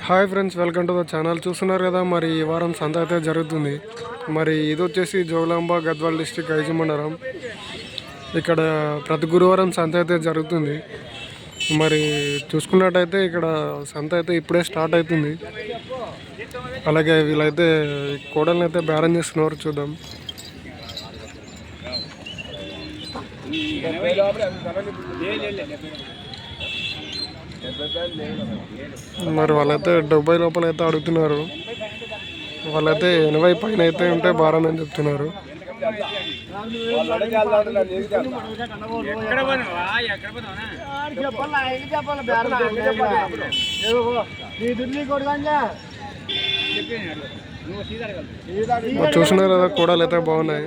Hi friends welcome to the channel చూస్తున్నారు కదా మరి ఈ వారం సంత అయితే జరుగుతుంది మరి ఇది వచ్చేసి జోగులాంబ గద్వాల్ డిస్టిక్ ఐజీ మండలం ఇక్కడ ప్రతి గురువారం సంత అయితే జరుగుతుంది మరి చూసుకున్నట్టయితే ఇక్కడ సంత అయితే ఇప్పుడే స్టార్ట్ అవుతుంది అలాగే వీళ్ళైతే కోడల్ని అయితే బేరం చేస్తున్నారు చూద్దాం మరి వాళ్ళైతే డెబ్బై లోపల అయితే అడుగుతున్నారు. వాళ్ళైతే ఎనభై పైన అయితే ఉంటే భారం అని చెప్తున్నారు. చూసినారు కదా కూడలు అయితే బాగున్నాయి.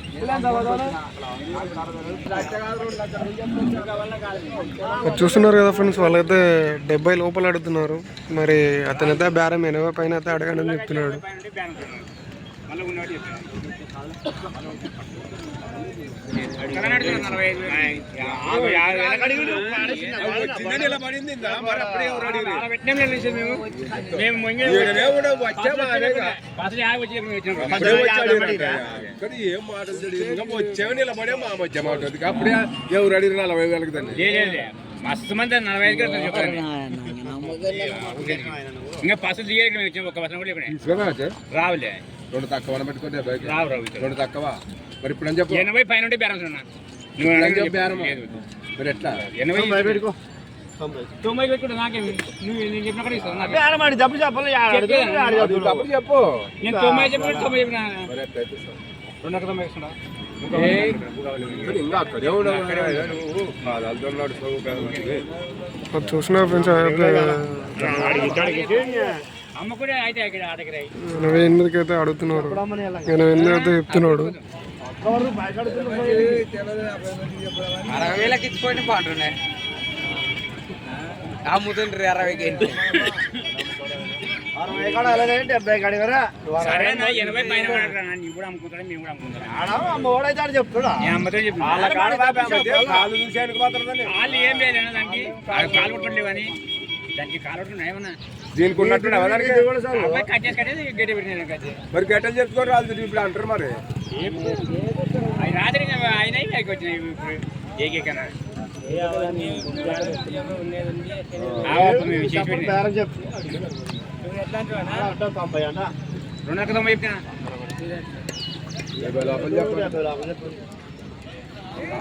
చూస్తున్నారు కదా ఫ్రెండ్స్ వాళ్ళైతే డెబ్బై లోపల అడుగుతున్నారు మరి అతనైతే బేరం ఎనభై పైన అయితే అడగండి అని చెప్తున్నాడు ఏం మాటలు తెలియదు వచ్చావు నిలబడే మా మధ్య మాట ఉంది. అప్పుడే ఎవరు అడిగిన నలభై వేలకు దాన్ని మస్తు మంది నలభై ఐదు గంటలు చెప్పండి ఇంకా పసులు దిగేకి మేము వచ్చాము ఒక పసలు కూడా చెప్పండి తీసుకోమా సార్? రావులే రెండు తక్కువ పెట్టుకుంటే డెబ్బైకి. రావు రావు ఇక్కడ. రెండు తక్కువ మరి ఇప్పుడు అని చెప్పు? ఎనభై పైన ఉంటే బేరం ఉన్నా. ఇప్పుడు అని చెప్పు? బేరము. మరి ఎట్లా? ఎనభై తొంభై పెట్టుకుంటే నాకేమి? నువ్వు నేను చెప్పిన కూడా ఇస్తాను చెప్పు. నేను తొంభై చెప్పిన తొంభై చెప్పిన? రెండు తొంభై ఇస్తున్నా చూస్తున్నారు ఫ్రెండ్స్ అయితే అమ్మ కూడా అయితే ఇక్కడ ఆడకి రాయి ఎనభై ఎనిమిదికి అయితే అడుగుతున్నారు ఎనభై ఎనిమిది అయితే చెప్తున్నాడు. అరవై వేలకి ఇచ్చుకోండి బాగుంటున్నాయి అమ్ముతుండ్రి అరవైకి ఎనభై పైన నీ కూడా అమ్ముకుంటాడు? మేము అమ్ముకుంటాం. కాళ్ళు ఏం లేదు దానికి? కాలు కాలు కొట్టలేదు కానీ దానికి కాలు కొట్టున్నా ఏమన్నా? దీనికి? ఉన్నట్టు మరి గట్టలు చెప్పుకొని రాదు ఇప్పుడు అంటారు మరి. రాత్రి ఆయన పైకి వచ్చినాయి ఇప్పుడు ఏకేకన్నా మేము చేసి పెట్టినా రెండు వందల తొంభై చెప్పినా డెబ్బై లోపల చెప్పండి.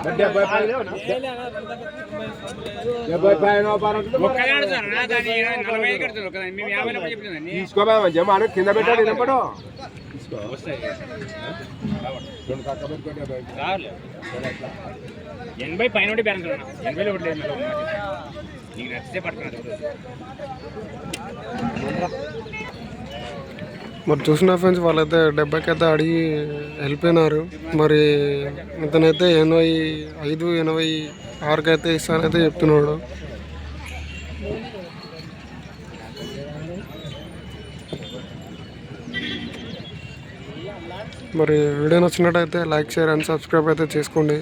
మరి డెబ్బై పైన డెబ్బై పైన వ్యాపారం ఉంటుంది. ఒక్కడే అడుగుతారు నా దాన్ని నలభై ఐదు కడుతున్నారు ఒక్కదాన్ని మేము యాభై రూపాయలు చెప్తున్నాను తీసుకోమా మంచిగా మాట కింద పెట్టాడు ఎనభై పైన ఉంటే బేరం చూడన్నా ఎనభైలో ఒకటి లేదు. నీకు నచ్చితే పట్టుకున్నా మరి చూసిన ఫ్రెండ్స్ వాళ్ళైతే డెబ్బైకైతే అడిగి వెళ్ళిపోయినారు మరి ఇతనైతే ఎనభై ఐదు ఎనభై ఆరుకైతే ఇస్తానైతే చెప్తున్నాడు. మరి వీడియో నచ్చినట్టయితే లైక్ షేర్ అండ్ సబ్స్క్రైబ్ అయితే చేసుకోండి.